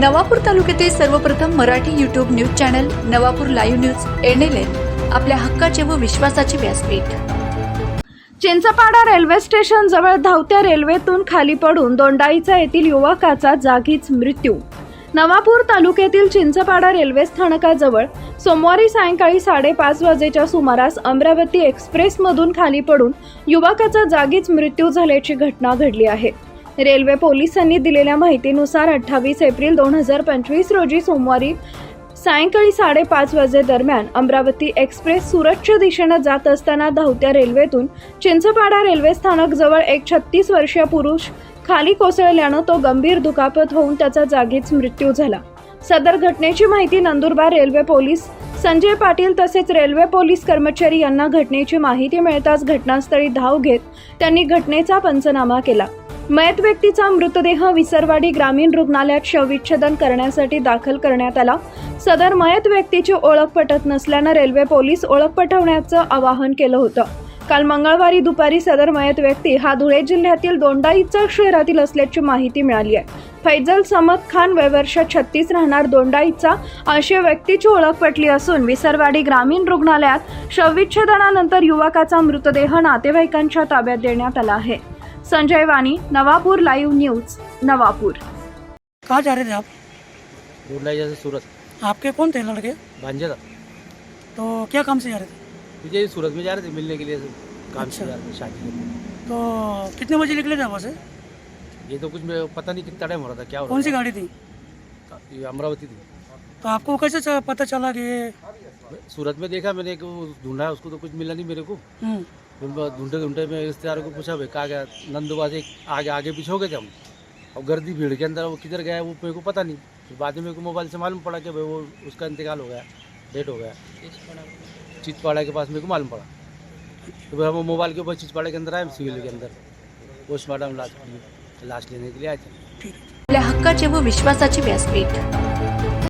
नवापूर तालुक्यातील सर्वप्रथम Marathi YouTube news channel Navapur live news NLN आपल्या हक्काचे व विश्वासाचे व्यासपीठ. चिंचपाडा रेल्वे स्टेशन जवळ धावत्या रेल्वेतून खाली पडून दोंडाईचा येथील युवकाचा जागीच मृत्यू. नवापूर तालुक्यातील चिंचपाडा रेल्वे स्थानकाजवळ सोमवारी सायंकाळी साडेपाच वाजेच्या सुमारास अमरावती एक्सप्रेसमधून खाली पडून युवकाचा जागीच मृत्यू झाल्याची घटना घडली आहे. रेल्वे पोलिसांनी दिलेल्या माहितीनुसार अठ्ठावीस एप्रिल दोन हजार पंचवीस रोजी सोमवारी सायंकाळी साडेपाच वाजेदरम्यान अमरावती एक्सप्रेस सुरतच्या दिशेनं जात असताना धावत्या रेल्वेतून चिंचपाडा रेल्वे स्थानक जवळ एक छत्तीस वर्षीय पुरुष खाली कोसळल्यानं तो गंभीर दुखापत होऊन त्याचा जागीच मृत्यू झाला. सदर घटनेची माहिती नंदुरबार रेल्वे पोलीस संजय पाटील तसेच रेल्वे पोलीस कर्मचारी यांना घटनेची माहिती मिळताच घटनास्थळी धाव घेत त्यांनी घटनेचा पंचनामा केला. मयत व्यक्तीचा मृतदेह विसरवाडी ग्रामीण रुग्णालयात शवविच्छेदन करण्यासाठी दाखल करण्यात आला. सदर मयत व्यक्तीची ओळख पटत नसल्यानं रेल्वे पोलीस ओळख पटवण्याचं आवाहन केलं होतं. काल मंगळवारी दुपारी सदर मयत व्यक्ती हा धुळे जिल्ह्यातील दोंडाईचा शहरातील असल्याची माहिती मिळाली आहे. फैजल समद खान वयवर्ष छत्तीस राहणार दोंडाईचा अशी व्यक्तीची ओळख पटली असून विसरवाडी ग्रामीण रुग्णालयात शवविच्छेदनानंतर युवकाचा मृतदेह नातेवाईकांच्या ताब्यात देण्यात आला आहे. संजय वानी नवापुर लाइव न्यूज़ नवापूर. कहाँ जा रहे थे आप? ढूंढा जैसे सूरत। आपके कौन थे लड़के? भांजे था। तो क्या काम से जा रहे थे? मुझे सूरत में जा रहे थे मिलने के लिए काम से अच्छा। जा रहे थे शादी तो कितने बजे निकले थे वहाँ से? ये तो कुछ मैं पता नहीं कितना टाइम हो रहा था क्या हो कौन सी गाड़ी थी? ये अमरावती थी। तो आपको कैसे पता चला कि सूरत में देखा मैंने ढूंढा उसको तो कुछ मिला नहीं मेरे को। हम्म, ढूंढे मैं रिश्तेदारों को पूछा भाई कहा गया? नंदुबा से आगे आगे पीछे हो गए थे हम। और गर्दी भीड़ के अंदर वो किधर गया वो मेरे को पता नहीं। फिर बाद में मेरे को मोबाइल से मालूम पड़ा कि भाई वो उसका इंतकाल हो गया डेट हो गया। चितपाड़ा के पास मेरे को मालूम पड़ा। तो भाई हम मोबाइल के ऊपर चितपाड़ा के अंदर आए सिविल के अंदर। पोस्टमार्टम लास्ट लास्ट लेने के लिए आए थे। है हक्काचे व विश्वासाचे व्यासपीठ।